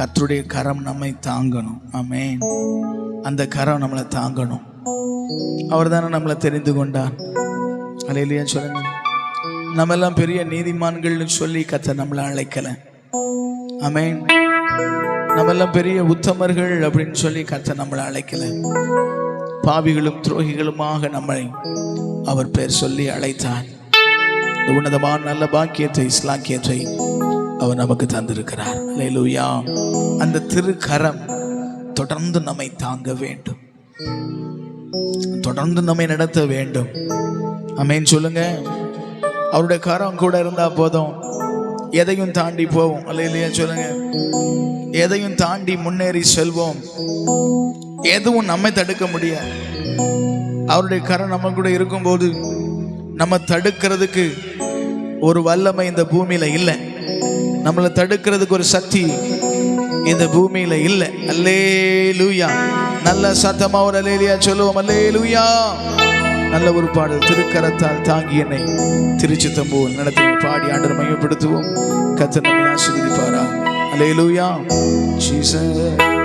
கர்த்தருடைய கரம் நம்மை தாங்கணும். ஆமேன் அந்த கரம் நம்மளை தாங்கணும். அவர் தானே நம்மளை தெரிந்து கொண்டார். அலையிலேயே சொல்லுங்க. நம்ம எல்லாம் பெரிய நீதிமான்கள்னு சொல்லி கத்த நம்மளை அழைக்கல. ஆமென் நம்ம எல்லாம் பெரிய உத்தமர்கள் அப்படின்னு சொல்லி கத்த நம்மளை அழைக்கல. பாவிகளும் துரோகிகளுமாக நம்மளை அவர் பேர் சொல்லி அழைத்தார். உன்னதமான நல்ல பாக்கியத்தை இஸ்லாக்கியத்தை அவர் நமக்கு தந்திருக்கிறார். அல்லேலூயா அந்த திருக்கரம் தொடர்ந்து நம்மை தாங்க வேண்டும். தொடர்ந்து நம்மை நடத்த வேண்டும். அமேன். சொல்லுங்க. அவருடைய கரம் கூட இருந்தா போதும். எதையும் தாண்டி போவோம். அல்லையா சொல்லுங்க. எதையும் தாண்டி முன்னேறி செல்வோம். எதுவும் நம்மை தடுக்க முடியாது. அவருடைய கரம் நம்ம கூட இருக்கும்போது நம்ம தடுக்கிறதுக்கு ஒரு வல்லமை இந்த பூமியில இல்லை. நம்மளை தடுக்கிறதுக்கு ஒரு சக்தி இந்த பூமியில இல்லை. அல்லே லூயா நல்ல சத்தமா ஒரு அலேலியா சொல்லுவோம். அல்லே லூயா நல்ல ஒரு பாடல் திருக்கரத்தால் தாங்கி என்னை திருச்சி தம்புவோம் நடத்தி பாடி ஆண்டு மையப்படுத்துவோம் கத்த நம்மை அலே அல்லே லூயா ஜீசஸ்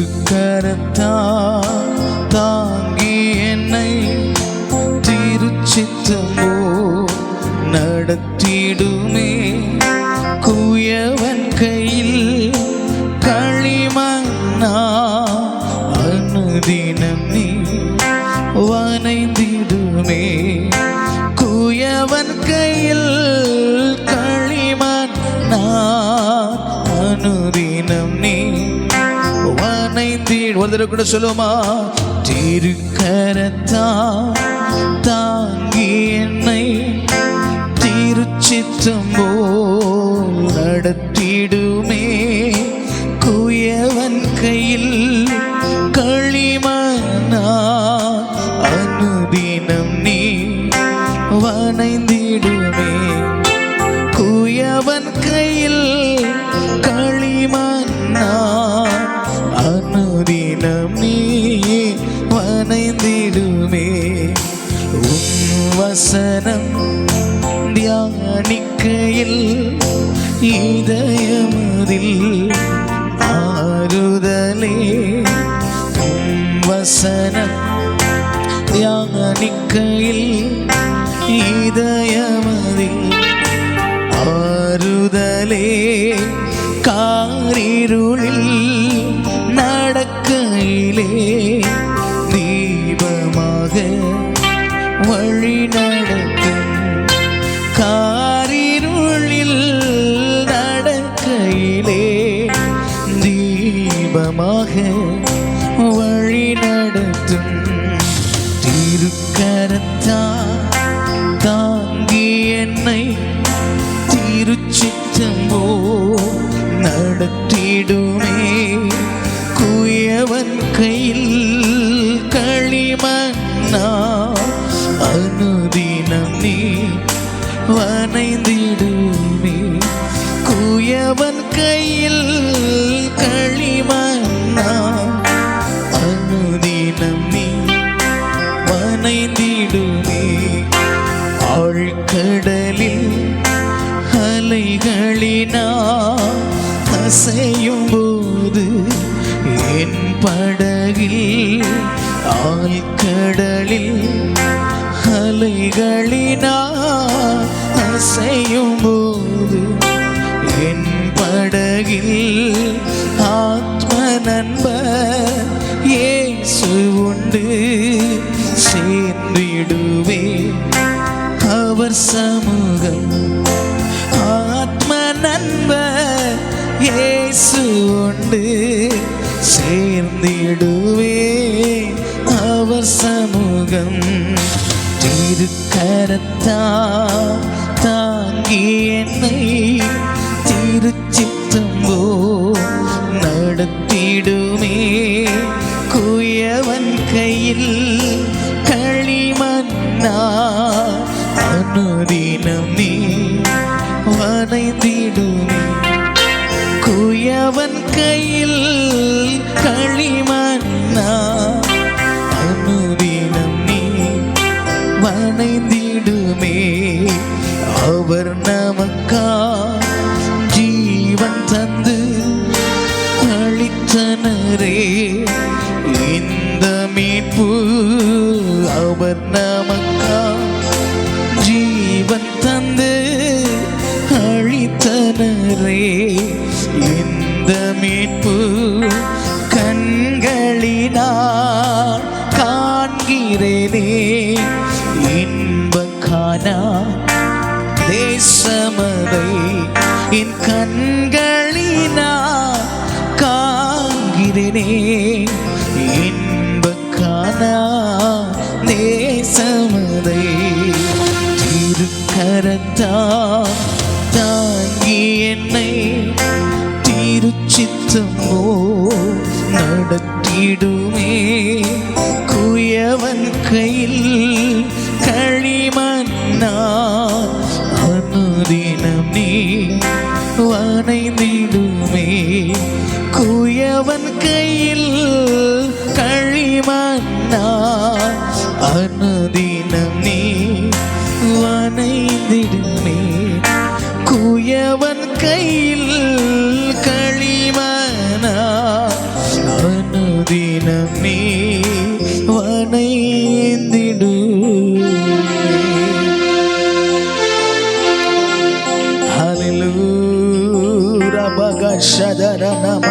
திருக்கரத்தா தாங்கி என்னை திருச்சித்தமோ நடத்திடுமே. குயவன் கையில் களிமன்னா அனுதினம் நீ வனைந்தீடு கூட சொல்லுமா திருக்கரத்தா தாங்கி என்னை திருச்சித்தம் நடத்திடுமே. குயவன் கையில் களிமனா அனுதினம் വസനം ധ്യാനിക്കയിൽ ഇതയമതിൽ ആരുതലേ വസനം ധ്യാനിക്കയിൽ ഇതയമതിൽ தீபமாக வழி நடத்தும். திருக்கரத்தா தாங்கி என்னை திருச்சித்தம்போ நடத்திடுமே. குயவன் கையில் ஆழ்கடலில் அலைகளினா அசையும் போது என் படகில் ஆத்ம நண்பர் ஏசு உண்டு சேர்ந்திடுவே அவர் சமூகம் ஆத்ம நண்பர் ஏசு உண்டு சேர்ந்திடுவே அவர் சமூகம் திருக்கரத்தா தாங்கி என்னை திருச்சித்தம்போ நடத்திடுமே. குயவன் கையில் களிமன்னா அனுதி ஜீவன் தந்து அளித்தனரே. இந்த மீட்பு அவர் நமக்கா? ஜீவன் தந்து அழித்தனரே இந்த மீட்பு கண்களினால் காண்கிறேனே. காண்கிறேனே இன்பக்கானா நேசமதை திருக்கரத்தா தாங்கி என்னை திருச்சித்தமோ நடத்திடுமே. குயவன் கையில் களிமன்னா குயவன் கையில் களிமண்ணா அனுதினம் நீ வனைந்திடுமே குயவன் கையில் களிமனா அனுதினம் நீ வனைந்திடு Hallelujah.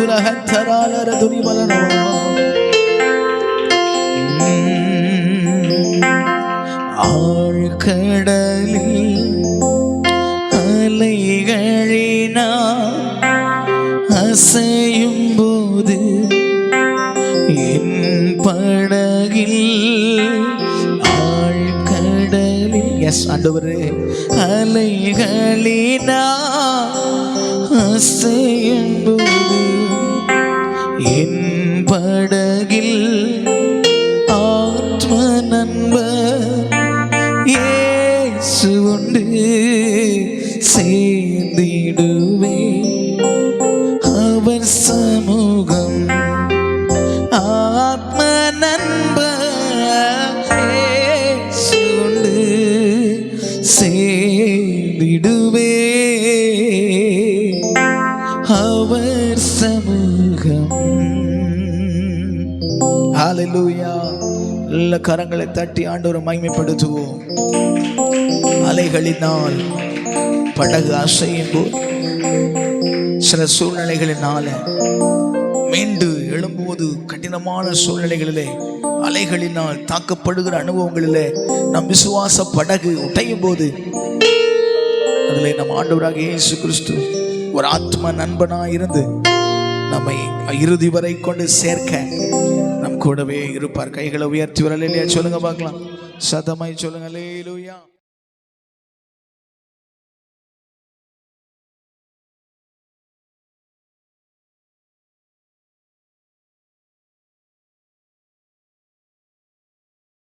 Baga shadara namanara. Uradura ஆழ்கடலில் அலைகளினா அசையும் போது என் படகில் ஆழ்கடலில் எஸ் ஆண்டவரே அசையும் போது படகில் ஆத்ம நண்பர் இயேசு உண்டு சேர்ந்திடுவே அவர் சமூகம் ஆத்ம நண்பர் இயேசு உண்டு சேர்ந்திடுவே அவர் சமூகம் ஹalleluya நல்ல கரங்களை தட்டி ஆண்டவரை மகிமைப்படுத்துவோம். அலைகளினால் படகு அசையும் போது சில சூழ்நிலைகளினால மீண்டு எழும்புவது கடினமான சூழ்நிலைகளிலே அலைகளினால் தாக்கப்படுகிற அனுபவங்களிலே நம் விசுவாச படகு உடையும் போது அதில் நம் ஆண்டவராக இயேசு கிறிஸ்து ஒரு ஆத்ம நண்பனா இருந்து நம்மை இறுதி வரை கொண்டு சேர்க்க கூடவே இருப்பார். கைகளை உயர்த்தி வரலையா சொல்லுங்க பார்க்கலாம். சதமாய் சொல்லுங்க. லேலுயா